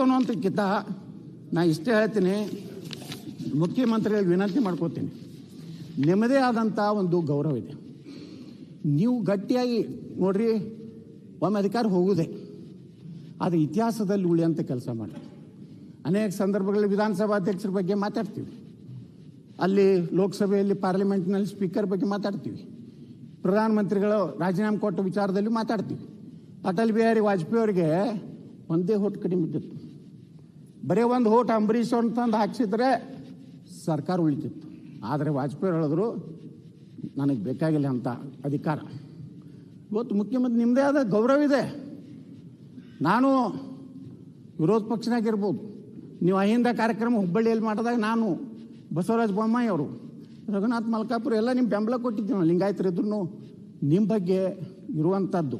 ಅನ್ನುವಂಥಕ್ಕಿಂತ ನಾ ಇಷ್ಟೇ ಹೇಳ್ತೀನಿ. ಮುಖ್ಯಮಂತ್ರಿಗಳಿಗೆ ವಿನಂತಿ ಮಾಡ್ಕೋತೀನಿ. ನಿಮ್ಮದೇ ಆದಂಥ ಒಂದು ಗೌರವ ಇದೆ. ನೀವು ಗಟ್ಟಿಯಾಗಿ ನೋಡ್ರಿ, ಒಮ್ಮೆ ಅಧಿಕಾರ ಹೋಗುದೆ. ಅದು ಇತಿಹಾಸದಲ್ಲಿ ಉಳಿಯಂಥ ಕೆಲಸ ಮಾಡಿ. ಅನೇಕ ಸಂದರ್ಭಗಳಲ್ಲಿ ವಿಧಾನಸಭಾ ಅಧ್ಯಕ್ಷರ ಬಗ್ಗೆ ಮಾತಾಡ್ತೀವಿ. ಅಲ್ಲಿ ಲೋಕಸಭೆಯಲ್ಲಿ ಪಾರ್ಲಿಮೆಂಟ್ನಲ್ಲಿ ಸ್ಪೀಕರ್ ಬಗ್ಗೆ ಮಾತಾಡ್ತೀವಿ. ಪ್ರಧಾನಮಂತ್ರಿಗಳು ರಾಜೀನಾಮೆ ಕೊಟ್ಟ ವಿಚಾರದಲ್ಲಿ ಮಾತಾಡ್ತೀವಿ. ಅಟಲ್ ಬಿಹಾರಿ ವಾಜಪೇಯಿ ಅವರಿಗೆ ಒಂದೇ ಹೊಟ್ಟು ಕಡಿಮೆ ಇದ್ದಿತ್ತು. ಬರೀ ಒಂದು ಹೋಟ್ ಅಂಬರೀಷ್ ಅಂತ ತಂದು ಹಾಕ್ಸಿದ್ರೆ ಸರ್ಕಾರ ಉಳಿತಿತ್ತು. ಆದರೆ ವಾಜಪೇಯಿ ಹೇಳಿದ್ರು, ನನಗೆ ಬೇಕಾಗಿಲ್ಲ ಅಂತ ಅಧಿಕಾರ. ಇವತ್ತು ಮುಖ್ಯಮಂತ್ರಿ ನಿಮ್ಮದೇ ಆದ ಗೌರವ ಇದೆ. ನಾನು ವಿರೋಧ ಪಕ್ಷನಾಗಿರ್ಬೋದು. ನೀವು ಅಹಿಂದ ಕಾರ್ಯಕ್ರಮ ಹುಬ್ಬಳ್ಳಿಯಲ್ಲಿ ಮಾಡಿದಾಗ ನಾನು ಬಸವರಾಜ ಬೊಮ್ಮಾಯಿ ಅವರು, ರಘುನಾಥ್ ಮಲ್ಕಾಪುರ ಎಲ್ಲ ನಿಮ್ಮ ಬೆಂಬಲ ಕೊಟ್ಟಿದ್ದೀವಿ ನಾವು ಲಿಂಗಾಯತರಿದ್ರು ನಿಮ್ಮ ಬಗ್ಗೆ ಇರುವಂಥದ್ದು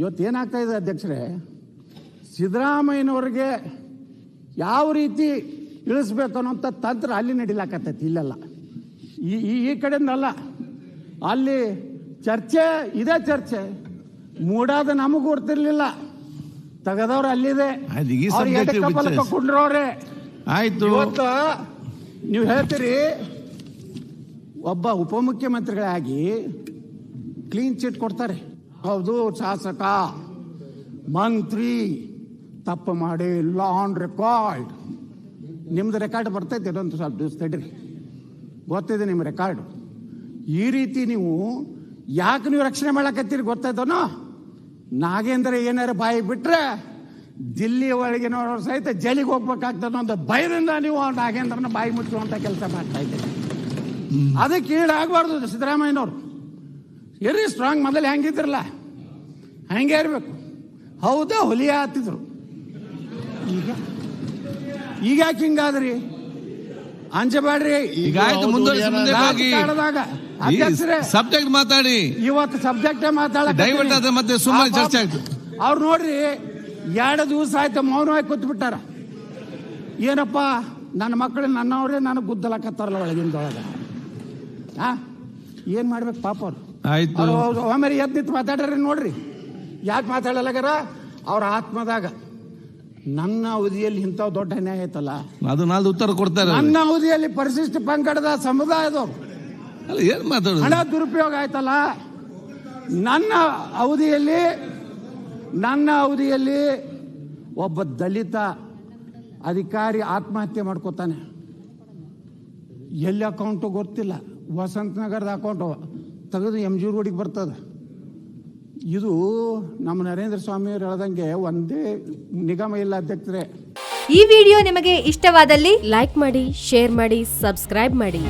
ಇವತ್ತು ಏನಾಗ್ತಾ ಇದೆ ಅಧ್ಯಕ್ಷರೇ, ಸಿದ್ದರಾಮಯ್ಯನವ್ರಿಗೆ ಯಾವ ರೀತಿ ಇಳಿಸ್ಬೇಕು ಅನ್ನೋಂಥ ತಂತ್ರ ಅಲ್ಲಿ ನಡಿಲಾಕತ್ತೈತಿ ಇಲ್ಲೆಲ್ಲ. ಈ ಈ- ಕಡೆಯಿಂದಲ್ಲ. ಅಲ್ಲಿ ಚರ್ಚೆ ಇದೇ ಚರ್ಚೆ. ಮೂಡಾದ ನಮಗೂ ಗೊತ್ತಿರ್ಲಿಲ್ಲ ತೆಗೆದವ್ರು ಅಲ್ಲಿದೆ. ಕೊಂಡ್ರವ್ರೆ ಆಯ್ತು. ಇವತ್ತು ನೀವು ಹೇಳ್ತೀರಿ ಒಬ್ಬ ಉಪಮುಖ್ಯಮಂತ್ರಿಗಳಾಗಿ ಕ್ಲೀನ್ ಚಿಟ್ ಕೊಡ್ತಾರೆ. ಹೌದು ಶಾಸಕ ಮಂತ್ರಿ. ತಪ್ಪು ಮಾಡಿ ಲಾನ್ ರೆಕಾರ್ಡ್ ನಿಮ್ದು ರೆಕಾರ್ಡ್ ಬರ್ತೈತೆ ಇದೊಂದು ಸ್ವಲ್ಪ ದಿವಸ ತಡ್ರಿ. ಗೊತ್ತಿದೆ ನಿಮ್ಮ ರೆಕಾರ್ಡ್ ಈ ರೀತಿ ನೀವು ಯಾಕೆ ನೀವು ರಕ್ಷಣೆ ಮಾಡಕತ್ತೀರಿ ಗೊತ್ತಾಯ್ತನೋ? ನಾಗೇಂದ್ರ ಏನಾರ ಬಾಯಿ ಬಿಟ್ರೆ ದಿಲ್ಲಿ ಒಳಗಿನವರು ಸಹಿತ ಜೈಲಿಗೆ ಹೋಗ್ಬೇಕಾಗ್ತದೆ ಅಂತ ಭಯದಿಂದ ನೀವು ನಾಗೇಂದ್ರನ ಬಾಯಿ ಮುಚ್ಚುವಂತ ಕೆಲಸ ಮಾಡ್ತಾ ಇದ್ದೀರಿ. ಅದಕ್ಕೆ ಈಡಾಗಬಾರ್ದು ಸಿದ್ದರಾಮಯ್ಯನವರು. ಇರ್ರಿ ಸ್ಟ್ರಾಂಗ್ ಮೊದಲು ಹೆಂಗಿದ್ರಲ್ಲ? ಹಂಗೆ ಇರಬೇಕು? ಹೌದಾ ಹುಲಿ ಹತ್ತಿದ್ರು? ಈಗ? ಈಗ ಯಾಕೆ ಹಿಂಗಾದ್ರಿ? ಅಂಜಬೇಡ್ರಿ ಈಗ ಆಯ್ತು ಮುಂದುವರಿಸಿ ಮುಂದೆ ಹೋಗಿ. ಅಧ್ಯಕ್ಷರೇ ಸಬ್ಜೆಕ್ಟ್ ಮಾತಾಡಿ. ಇವತ್ತು ಸಬ್ಜೆಕ್ಟೇ ದಯವಿಟ್ಟು ಅದ್ರ ಮತ್ತೆ ಸುಮ್ಮನೆ ಚರ್ಚೆ ಆಯ್ತು. ಅವ್ರು ನೋಡ್ರಿ ಎರಡು ದಿವಸ ಆಯ್ತು ಮೌನವಾಗಿ ಕೂತ್ಬಿಟ್ಟಾರ. ಏನಪ್ಪ ನನ್ನ ಮಕ್ಕಳು ನನ್ನವರೇ ನನಗೆ ಗುದ್ದಲಕತ್ತಾರಲ್ಲ ಒಳಗಿಂದೊಳಗೆ. ಹಾ ಏನ್ ಮಾಡ್ಬೇಕು ಪಾಪ ಅವ್ರು? ಆಯ್ತು. ಒಮ್ಮೆ ಎದ್ದು ನಿಂತು ಮಾತಾಡ್ರಿ ನೋಡ್ರಿ. ಯಾಕೆ ಮಾತಾಡಲಾಗ್ಯಾರ ಅವ್ರ ಆತ್ಮದಾಗ. ನನ್ನ ಅವಧಿಯಲ್ಲಿ ಇಂಥ ದೊಡ್ಡ ಅನ್ಯಾಯ ಐತಲ್ಲ? ಅದು ನಾಲ್ದು ಉತ್ತರ ಕೊಡ್ತಾರೆ ನನ್ನ ಅವಧಿಯಲ್ಲಿ ಪರಿಶಿಷ್ಟ ಪಂಗಡದ ಸಮುದಾಯದವರು. ಅಲ್ಲ ಏನ್ ಮಾತಾಡೋದು? ಹಣ ದುರುಪಯೋಗ ಆಯ್ತಲ್ಲ? ನನ್ನ ಅವಧಿಯಲ್ಲಿ ನನ್ನ ಅವಧಿಯಲ್ಲಿ ಒಬ್ಬ ದಲಿತ ಅಧಿಕಾರಿ ಆತ್ಮಹತ್ಯೆ ಮಾಡ್ಕೋತಾನೆ. ಎಲ್ಲಿ ಅಕೌಂಟು ಗೊತ್ತಿಲ್ಲ. ವಸಂತ ನಗರದ ಅಕೌಂಟು ತೆಗೆದು ಎಂ ಜಿ ರೋಡಿಗೆ ಬರ್ತದೆ. ಇದು ನಮ್ಮ ನರೇಂದ್ರ ಸ್ವಾಮಿಯವರು ಹೇಳ್ದಂಗೆ ಒಂದೇ ನಿಗಮ ಇಲ್ಲ ಅಧ್ಯಕ್ಷರೇ. ಈ ವಿಡಿಯೋ ನಿಮಗೆ ಇಷ್ಟವಾದಲ್ಲಿ ಲೈಕ್ ಮಾಡಿ, ಶೇರ್ ಮಾಡಿ, ಸಬ್ಸ್ಕ್ರೈಬ್ ಮಾಡಿ.